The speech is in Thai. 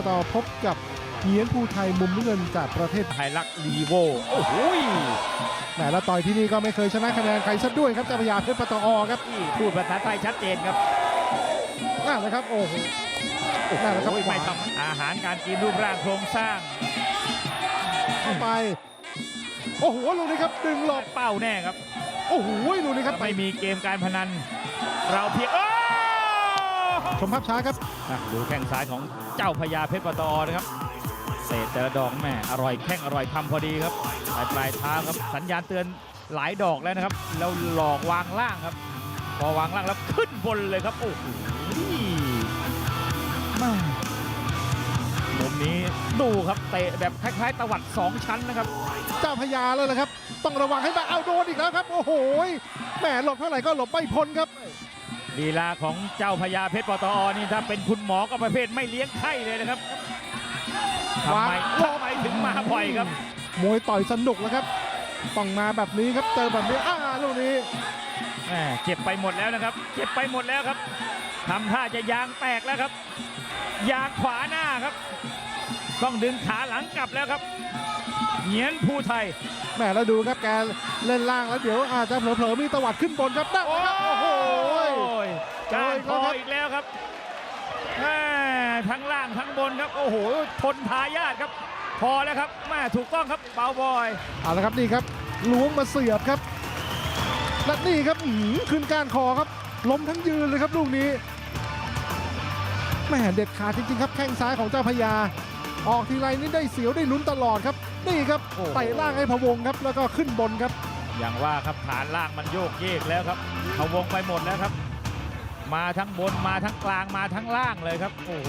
ปตพบกับเฮียนภูไทยมุมน้ำเงินจากประเทศไฮลักลีโวโอ้โหยแหมแล้วต่อยที่นี่ก็ไม่เคยชนะคะแนนใครซะด้วยครับเจ้าพระยาเพชรปตอครับนี่พูดภาษาไทยชัดเจนครับนั่นแหละครับโอ้โหนั่นแหละครับโอ้ยไม่ทำอาหารการกินรูปร่างโครงสร้างเข้าไป โอ้โหลูกนี้ครับดึงหลบเป้าแน่ครับ โอ้โหลูกนี้ครับไปไม่มีเกมการพนัน เราเพียงโอ้ ชมภาพช้าครับอะดูแข้งซ้ายของเจ้าพญาเพชรปตอนะครับเตะแต่ละดอกแม่อร่อยแข้งอร่อยคำพอดีครับปลายปลายเท้าครับสัญญาณเตือนหลายดอกแล้วนะครับแล้วหลอกวางล่างครับ พอวางล่างแล้วขึ้นบนเลยครับโอ้โหแม่มุมนี้ดูครับเตะแบบคล้ายๆตวัดสองชั้นนะครับ เจ้าพญาแล้วนะครับ ต้องระวังให้มากเอาโดนอีกแล้วครับ โอ้โหแหมหลบเท่าไหร่ก็หลบไม่พ้นครับ ลีลาของเจ้าพญาเพชรปตอนี่ถ้าเป็นคุณหมอก็ประเภทไม่เลี้ยงไข้เลยนะครับทำไมวางทำไมถึงมาบ่อยครับ มวยต่อยสนุกแล้วครับต้องมาแบบนี้ครับเจอแบบนี้อ้าลูกนี้แหม่เจ็บไปหมดแล้วนะครับ เจ็บไปหมดแล้วครับทำท่าจะยางแตกแล้วครับ ยางขวาหน้าครับ ต้องดึงขาหลังกลับแล้วครับเหงียนภูไทยแหมแล้วดูครับแกเล่นล่างแล้วเดี๋ยวอาจจะเผลอๆมีตวัดขึ้นบนครับนั่นแหละครับโอ้โห ยก้านคอ โอ้ย อีกแล้วครับแหม่ ทั้งล่างทั้งบนครับโอ้โหทนทายาทครับ พอแล้วครับแม่ถูกต้องครับเบาบอยเอาละครับนี่ครับล้วงมาเสียบครับและนี่ครับอื้อหือขึ้นก้านคอครับล้มทั้งยืนเลยครับลูกนี้แหม่เด็ดขาดจริงๆครับแข้งซ้ายของเจ้าพญาออกทีไรนี่ได้เสียวได้ลุ้นตลอดครับ นี่ครับโอ้โหไต่ล่างให้พะวงครับ แล้วก็ขึ้นบนครับ อย่างว่าครับฐานล่างมันโยกเยกแล้วครับเขาวงไปหมดแล้วครับ มาทั้งบนมาทั้งกลางมาทั้งล่างเลยครับ โอ้โห